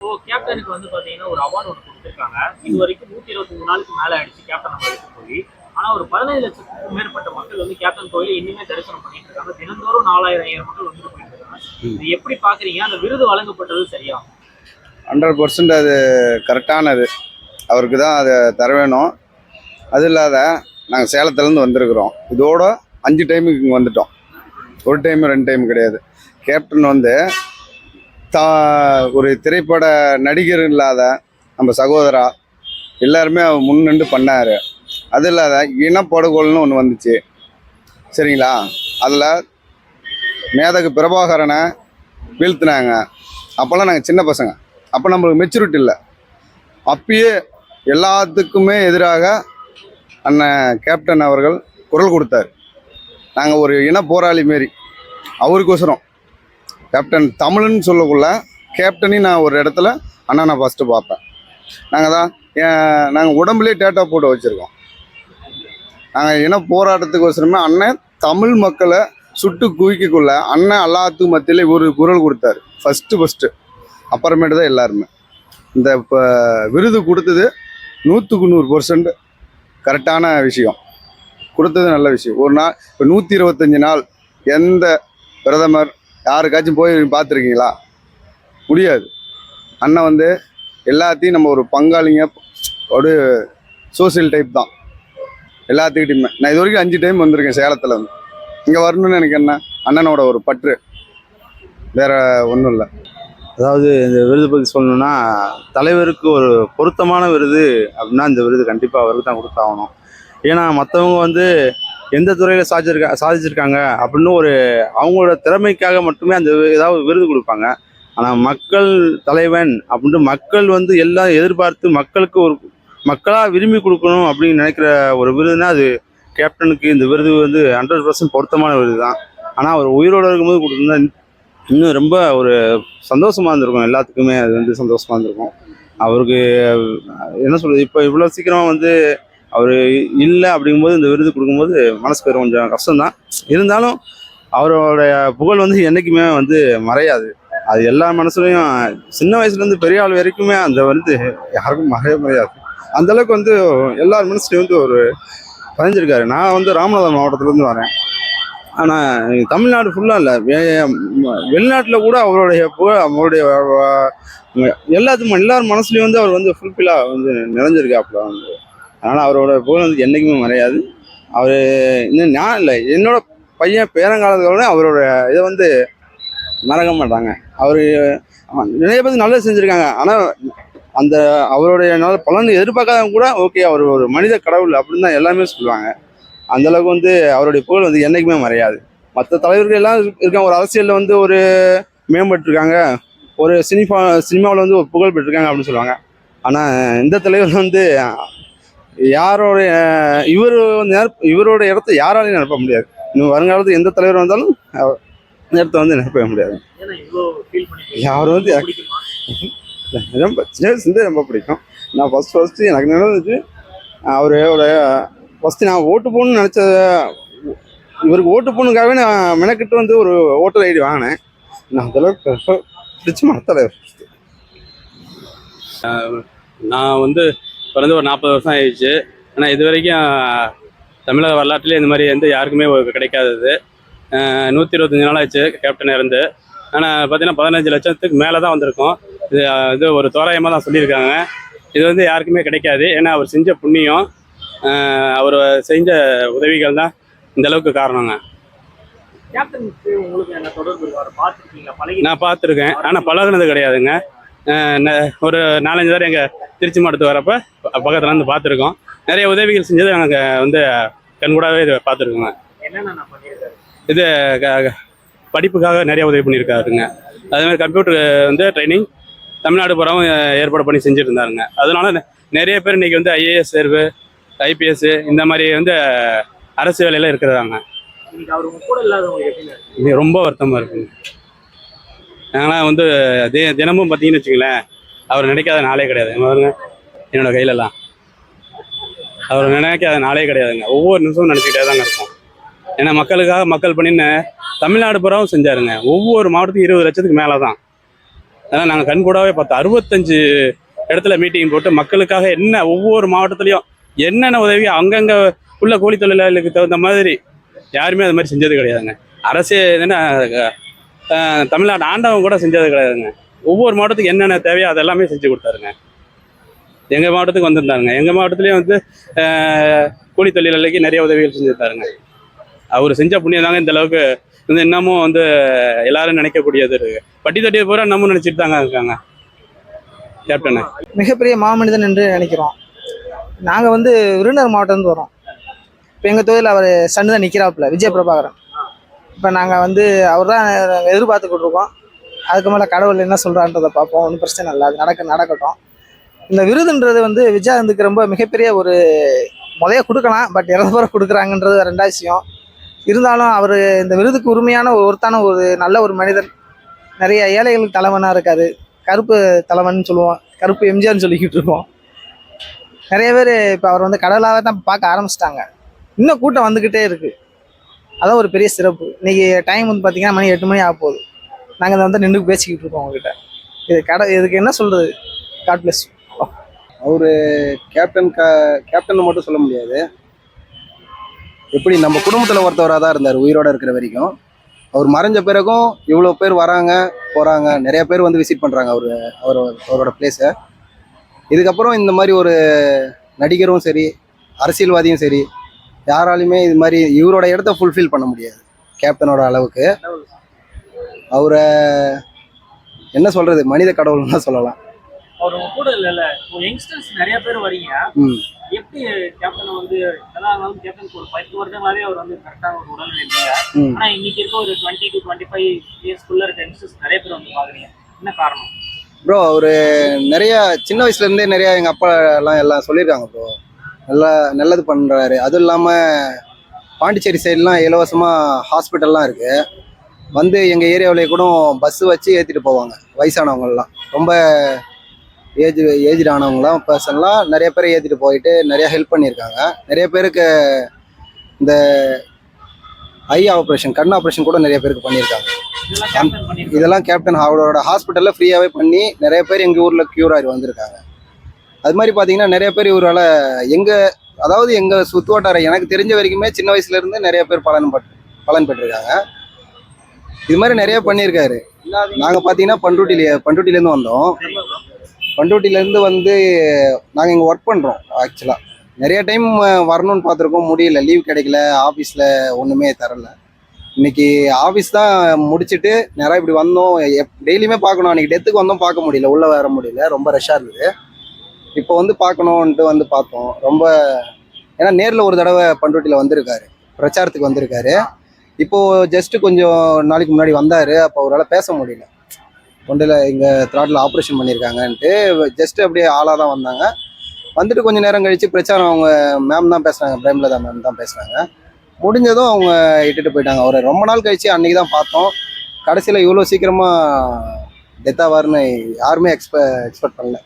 இப்போ கேப்டனுக்கு வந்து பாத்தீங்கன்னா ஒரு அவார்டு ஒன்று கொடுத்துருக்காங்க. இது வரைக்கும் நூத்தி இருபத்தஞ்சு நாளுக்கு மேல ஆயிடுச்சு கேப்டன் எடுத்து போய். ஆனா ஒரு பதினைந்து லட்சத்துக்கும் மேற்பட்ட மக்கள் வந்து கேப்டன் கோயில் இன்னுமே தரிசனம் பண்ணிட்டு இருக்காங்க. தினந்தோறும் நாலாயிரம் ஐயாயிரம் மக்கள் வந்து போயிட்டு இருக்காங்க. இது எப்படி பாக்குறீங்க? அந்த விருது வழங்கப்பட்டது சரியா? ஹண்ட்ரட் பர்சன்ட் அது கரெக்டானது அவருக்கு தான் அதை தர வேணும் அது இல்லாத நாங்கள் சேலத்துலேருந்து வந்திருக்கிறோம். இதோட அஞ்சு டைமுக்கு இங்கே வந்துட்டோம். ஒரு டைம் ரெண்டு டைம் கிடையாது. கேப்டன் வந்து தா ஒரு திரைப்பட நடிகர் இல்லாத நம்ம சகோதரா எல்லாருமே அவர் முன்னின்று பண்ணார். அது இல்லாத இனப்படுகொல்னு ஒன்று வந்துச்சு. சரிங்களா? அதில் மேதகு பிரபாகரனை வீழ்த்தினாங்க. அப்போல்லாம் நாங்கள் சின்ன பசங்க. அப்போ நம்மளுக்கு மெச்சூரிட்டி இல்லை. அப்பயே எல்லாத்துக்குமே எதிராக அண்ணன் கேப்டன் அவர்கள் குரல் கொடுத்தார். நாங்கள் ஒரு இன போராளி மாரி. அவருக்கோசரம் கேப்டன் தமிழ்னு சொல்லக்குள்ள கேப்டனையும் நான் ஒரு இடத்துல அண்ணா நான் ஃபஸ்ட்டு பார்ப்பேன். நாங்கள் தான் நாங்கள் உடம்புலேயே டேட்டா போட்டு வச்சுருக்கோம். நாங்கள் இன போராட்டத்துக்கோசரமே அண்ணன் தமிழ் மக்களை சுட்டு குவிக்கக்குள்ள அண்ணன் எல்லாத்துக்கும் மத்தியில் ஒரு குரல் கொடுத்தாரு. ஃபஸ்ட்டு ஃபஸ்ட்டு அப்புறமேட்டு தான் எல்லாருமே. இந்த இப்போ விருது கொடுத்தது நூற்றுக்கு நூறு பர்சன்ட் கரெக்டான விஷயம். கொடுத்தது நல்ல விஷயம். ஒரு நாள் இப்போ நூற்றி இருபத்தஞ்சி நாள் எந்த பிரதமர் யாருக்காச்சும் போய் பார்த்துருக்கீங்களா? முடியாது. அண்ணன் வந்து எல்லாத்தையும் நம்ம ஒரு பங்காளிங்க ஒரு சோசியல் டைப் தான். எல்லாத்துக்கிட்டையுமே. நான் இது வரைக்கும் அஞ்சு டைம் வந்திருக்கேன் சேலத்தில் வந்து. இங்கே வரணும்னு எனக்கு என்ன? அண்ணனோட ஒரு பற்று. வேற ஒன்றும் இல்லை. அதாவது இந்த விருது பற்றி சொல்லணும்னா தலைவருக்கு ஒரு பொருத்தமான விருது அப்படின்னா இந்த விருது கண்டிப்பாக அவருக்கு தான் கொடுத்தாகணும். ஏன்னா மற்றவங்க வந்து எந்த துறையில் சாதிச்சிருக்கா சாதிச்சிருக்காங்க அப்படின்னு ஒரு அவங்களோட திறமைக்காக மட்டுமே அந்த ஏதாவது விருது கொடுப்பாங்க. ஆனால் மக்கள் தலைவன் அப்படின்ட்டு மக்கள் வந்து எல்லாம் எதிர்பார்த்து மக்களுக்கு ஒரு மக்களாக விரும்பி கொடுக்கணும் அப்படின்னு நினைக்கிற ஒரு விருதுனா அது கேப்டனுக்கு இந்த விருது வந்து ஹண்ட்ரட் பர்சன்ட் பொருத்தமான விருது தான். ஆனால் அவர் உயிரோடு இருக்கும்போது கொடுத்துருந்தா இன்னும் ரொம்ப ஒரு சந்தோஷமாக இருந்திருக்கும். எல்லாத்துக்குமே அது வந்து சந்தோஷமாக இருந்திருக்கும். அவருக்கு என்ன சொல்கிறது இப்போ இவ்வளோ சீக்கிரமாக வந்து அவர் இல்லை அப்படிங்கும்போது இந்த விருது கொடுக்கும்போது மனசுக்கு கொஞ்சம் கஷ்டம்தான். இருந்தாலும் அவரோடைய புகழ் வந்து என்றைக்குமே வந்து மறையாது. அது எல்லா மனசுலையும் சின்ன வயசுலேருந்து பெரிய ஆள் வரைக்குமே அந்த வந்து யாருக்கும் மறைய மறையாது அந்தளவுக்கு வந்து எல்லார் மனசுலையும் வந்து ஒரு பதிஞ்சிருக்காரு. நான் வந்து ராமநாதபுரம் மாவட்டத்துலேருந்து வரேன். ஆனால் தமிழ்நாடு ஃபுல்லாக இல்லை. வெளிநாட்டில் கூட அவருடைய புகழ் அவருடைய எல்லாத்துக்கும் எல்லார் மனசுலையும் வந்து அவர் வந்து ஃபுல்ஃபில்லாக வந்து நிறைஞ்சிருக்காப்புல வந்து. அதனால் அவரோட புகழ் வந்து என்றைக்குமே மறையாது. அவர் இன்னும் நான் இல்லை என்னோட பையன் பேரங்காலத்தோட அவரோட இதை வந்து மறக்க மாட்டாங்க. அவர் நிறைய பேர் நல்லது செஞ்சுருக்காங்க. ஆனால் அந்த அவருடைய நல்ல பலன் எதிர்பார்க்காதவங்க கூட ஓகே அவர் ஒரு மனித கடவுள் அப்படின்னு தான் எல்லாமே சொல்லுவாங்க. அந்தளவுக்கு வந்து அவருடைய புகழ் வந்து என்றைக்குமே மறையாது. மற்ற தலைவர்கள் எல்லாம் இருக்காங்க ஒரு அரசியலில் வந்து ஒரு மேம்பட்டிருக்காங்க. ஒரு சினிமா சினிமாவில் வந்து ஒரு புகழ் பெற்றிருக்காங்க அப்படின்னு சொல்லுவாங்க. ஆனால் இந்த தலைவர் வந்து யாரோடைய இவர் நிரப்ப இவரோட இடத்த யாராலையும் நிரப்ப முடியாது. இன்னும் வருங்காலத்தில் எந்த தலைவர் வந்தாலும் நேரத்தை வந்து நிரப்பவே முடியாது. ஏன்னா இவ்வளோ ஃபீல் பண்ணி யார் வந்து ரொம்ப சின்ன வயசுலேருந்தே ரொம்ப பிடிக்கும். நான் ஃபஸ்ட் ஃபஸ்ட்டு எனக்கு நடந்துச்சு அவரோட ஃபஸ்ட்டு நான் ஓட்டு போடணும்னு நினச்ச இவருக்கு ஓட்டு போடணுக்காகவே நான் மெனக்கிட்டு வந்து ஒரு ஓட்டர் ஐடி வாங்கினேன். நான் அதெல்லாம் பிடிச்ச மரத்தலைவர் நான் வந்து பிறந்து ஒரு நாற்பது வருஷம் ஆயிடுச்சு. ஆனால் இது வரைக்கும் தமிழக வரலாற்றிலே இந்த மாதிரி எந்த யாருக்குமே கிடைக்காதது. நூற்றி இருபத்தஞ்சி நாள் ஆச்சு கேப்டன் இருந்து ஆனால் பார்த்தீங்கன்னா பதினஞ்சு லட்சத்துக்கு மேலே தான் வந்திருக்கோம். இது இது ஒரு தோராயமாக தான் சொல்லியிருக்காங்க. இது வந்து யாருக்குமே கிடைக்காது. ஏன்னா அவர் செஞ்ச புண்ணியம் அவர் செஞ்ச உதவிகள் தான் இந்த அளவுக்கு காரணங்க. நான் பார்த்துருக்கேன். ஆனால் பழகுனது கிடையாதுங்க. ஒரு நாலஞ்சு தடவை எங்கள் திருச்சி மாவட்டத்துக்கு வரப்ப பக்கத்துல இருந்து பார்த்துருக்கோம் நிறைய உதவிகள் செஞ்சது நாங்கள் வந்து கண்கூடாவே இதை பார்த்துருக்கோங்க இது படிப்புக்காக நிறைய உதவி பண்ணியிருக்காருங்க. அதே மாதிரி கம்ப்யூட்டர் வந்து ட்ரைனிங் தமிழ்நாடு அஹ், ஏற்பாடு பண்ணி செஞ்சுட்டு இருந்தாருங்க அதனால நிறைய பேர் இன்னைக்கு வந்து ஐஏஎஸ் தேர்வு ஐபிஎஸ் இந்த மாதிரி வந்து அரசு வேலையில இருக்கிறாங்க ரொம்ப வருத்தமாக இருக்குங்க. நாங்களாம் வந்து தி தினமும் பார்த்தீங்கன்னு வச்சுங்களேன் அவர் நினைக்காத நாளே கிடையாது. பாருங்க என்னோட கையிலலாம் அவர் நினைக்காத நாளே கிடையாதுங்க. ஒவ்வொரு நிமிஷமும் நினச்சிக்கிட்டே தாங்க இருக்கும் ஏன்னா மக்களுக்காக மக்கள் பண்ணின்னு தமிழ்நாடு புறாவும் செஞ்சாருங்க. ஒவ்வொரு மாவட்டத்துக்கும் இருபது லட்சத்துக்கு மேலே தான் அதனால் நாங்கள் கண்கூடாவே பார்த்தோம். அறுபத்தஞ்சு இடத்துல மீட்டிங் போட்டு மக்களுக்காக என்ன ஒவ்வொரு மாவட்டத்துலேயும் என்னென்ன உதவி அங்கங்கே உள்ள கூலி தொழிலாளர்களுக்கு தகுந்த மாதிரி யாருமே அது மாதிரி செஞ்சது கிடையாதுங்க. அரசே என்ன தமிழ்நாடு ஆண்டவன் கூட செஞ்சது கிடையாதுங்க. ஒவ்வொரு மாவட்டத்துக்கு என்னென்ன தேவையோ அதெல்லாமே செஞ்சு கொடுத்தாருங்க. எங்கள் மாவட்டத்துக்கு வந்திருந்தாருங்க. எங்கள் மாவட்டத்துலேயும் வந்து கூலி தொழிலாளிக்கு நிறைய உதவிகள் செஞ்சுருந்தாருங்க அவர் செஞ்ச புண்ணியம் தாங்க இந்த அளவுக்கு வந்து இன்னமும் வந்து எல்லாரும் நினைக்கக்கூடியது இருக்கு. பட்டி தொட்டியை பூரா இன்னமும் நினைச்சிட்டு தாங்க இருக்காங்க. கேப்டனு. மிகப்பெரிய மாமனிதன் என்று நினைக்கிறோம். நாங்கள் வந்து விருதுநகர் மாவட்டம்லேருந்து வரோம். இப்போ எங்கள் தொழில் அவர் சன்னு தான் நிற்கிறாப்புல விஜய பிரபாகரன் இப்போ நாங்கள் வந்து அவர் தான் எதிர்பார்த்துக்கிட்டு இருக்கோம் அதுக்கு மேலே கடவுள் என்ன சொல்கிறான்றதை பார்ப்போம். ஒன்றும் பிரச்சனை இல்லை. அது நடக்க நடக்கட்டும். இந்த விருதுன்றது வந்து விஜயாந்துக்கு ரொம்ப மிகப்பெரிய ஒரு முதைய கொடுக்கலாம். பட் இறந்து பிறகு கொடுக்குறாங்கன்றது ரெண்டாவது விஷயம். இருந்தாலும் அவர் இந்த விருதுக்கு உரிமையான ஒரு ஒருத்தான ஒரு நல்ல ஒரு மனிதன். நிறைய ஏழைகளுக்கு தலைவனாக இருக்காரு. கருப்பு தலைவன் சொல்லுவோம். கருப்பு எம்ஜிஆர்னு சொல்லிக்கிட்டு இருக்கோம் நிறைய பேர் இப்போ அவர் வந்து கடவுளாக தான் பார்க்க ஆரம்பிச்சிட்டாங்க. இன்னும் கூட்டம் வந்துக்கிட்டே இருக்குது அதான் ஒரு பெரிய சிறப்பு. இன்னைக்கு டைம் வந்து பார்த்தீங்கன்னா மணி எட்டு மணி ஆக போகுது. நாங்கள் இதை வந்து நின்று பேசிக்கிட்டு இருக்கோம் அவங்ககிட்ட இது கடை இதுக்கு என்ன சொல்கிறது காட் பிளஸ் அவர் கேப்டன் க கேப்டன் மட்டும் சொல்ல முடியாது. எப்படி நம்ம குடும்பத்தில் ஒருத்தவராக தான் இருந்தார் உயிரோடு இருக்கிற வரைக்கும். அவர் மறைஞ்ச பிறகும் இவ்வளோ பேர் வராங்க போகிறாங்க நிறைய பேர் வந்து விசிட் பண்ணுறாங்க அவர் அவர் அவரோட பிளேஸை இதுக்கப்புறம் இந்த மாதிரி ஒரு நடிகரும் சரி அரசியல்வாதியும் சரி யாராலையுமே இது மாதிரி இவரோட இடத்த ஃபுல்ஃபில் பண்ண முடியாது. கேப்டனோட அளவுக்கு. அவரை என்ன சொல்கிறது மனித கடவுள்னு தான் சொல்லலாம். அவர் கூட யங்ஸ்டர்ஸ் நிறைய பேர் வரீங்க. எப்படி கேப்டன் வந்து ஒரு பத்து வருடங்களாவே அவர் வந்து கரெக்டான ஒரு உடல்நிலை இல்லை ம். ஆனா இன்னைக்கு இருக்க ஒரு டுவெண்ட்டி டு டுவெண்ட்டி ஃபைவ் இயர்ஸ்க்குள்ள இருக்க யங்ஸ்டர்ஸ் நிறைய பேர் வந்து பாக்குறீங்க. என்ன காரணம்? ப்ரோ அவரு நிறைய சின்ன வயசுல இருந்தே நிறைய எங்க அப்பா எல்லாம் எல்லாம் சொல்லியிருக்காங்க ப்ரோ நல்லா நல்லது பண்றாரு. அதுவும் இல்லாம பாண்டிச்சேரி சைட்லாம் இலவசமா ஹாஸ்பிட்டல்லாம் இருக்கு. வந்து எங்க ஏரியாவிலேயே கூட பஸ் வச்சு ஏத்திட்டு போவாங்க வயசானவங்க எல்லாம் ரொம்ப ஏஜ் ஏஜ்டு ஆனவங்களாம் பர்சன்லாம் நிறைய பேரை ஏத்திட்டு போயிட்டு நிறைய ஹெல்ப் பண்ணியிருக்காங்க. நிறைய பேருக்கு இந்த ஐ ஆப்ரேஷன் கண் ஆப்ரேஷன் கூட நிறைய பேருக்கு பண்ணியிருக்காங்க. இதெல்லாம் கேப்டன் பண்ணிருக்காங்க. இதெல்லாம் கேப்டன் அவரோட ஹாஸ்பிட்டல்ல ஃப்ரீயாவே பண்ணி நிறைய பேர் எங்க ஊர்ல கியூர் ஆகி வந்திருக்காங்க. அது மாதிரி பார்த்தீங்கன்னா நிறைய பேர் இவரால் எங்கள் அதாவது எங்கள் சுத்து வட்டாரம் எனக்கு தெரிஞ்ச வரைக்குமே சின்ன வயசுலேருந்து நிறைய பேர் பலன் பட் பலன் பெற்றிருக்காங்க. இது மாதிரி நிறைய பண்ணியிருக்காரு. நாங்கள் பார்த்தீங்கன்னா பண்ருட்டியில பண்ருட்டிலேருந்து வந்தோம். பண்ருட்டிலேருந்து வந்து நாங்கள் இங்கே ஒர்க் பண்ணுறோம் ஆக்சுவலாக நிறைய டைம் வரணும்னு பார்த்துருக்கோம் முடியல. லீவ் கிடைக்கல ஆஃபீஸில் ஒன்றுமே தரல. இன்னைக்கு ஆஃபீஸ் தான் முடிச்சுட்டு நேராக இப்படி வந்தோம். டெய்லியுமே பார்க்கணும். அன்றைக்கி டெத்துக்கு வந்தோம் பார்க்க முடியல. உள்ளே வர முடியல. ரொம்ப ரஷ்ஷாக இருந்தது. இப்போ வந்து பார்க்கணுன்ட்டு வந்து பார்த்தோம். ரொம்ப ஏன்னா நேரில் ஒரு தடவை பண்ருட்டியில் வந்திருக்காரு. பிரச்சாரத்துக்கு வந்திருக்காரு. இப்போது ஜஸ்ட்டு கொஞ்சம் நாளைக்கு முன்னாடி வந்தார். அப்போ அவரால் பேச முடியல. தொண்டையில் இங்கே த்ராட்டில் ஆப்ரேஷன் பண்ணியிருக்காங்கன்ட்டு ஜஸ்ட்டு அப்படியே ஆளாக தான் வந்தாங்க. வந்துட்டு கொஞ்சம் நேரம் கழித்து பிரச்சாரம் அவங்க மேம் தான் பேசுனாங்க பிரேம்லதா மேம் தான் பேசுனாங்க முடிஞ்சதும் அவங்க இட்டுட்டு போயிட்டாங்க. அவரை ரொம்ப நாள் கழிச்சு அன்றைக்கி தான் பார்த்தோம். கடைசியில் இவ்வளோ சீக்கிரமாக டெத் ஆவார்னு யாருமே எக்ஸ்பெ எக்ஸ்பெக்ட் பண்ணல.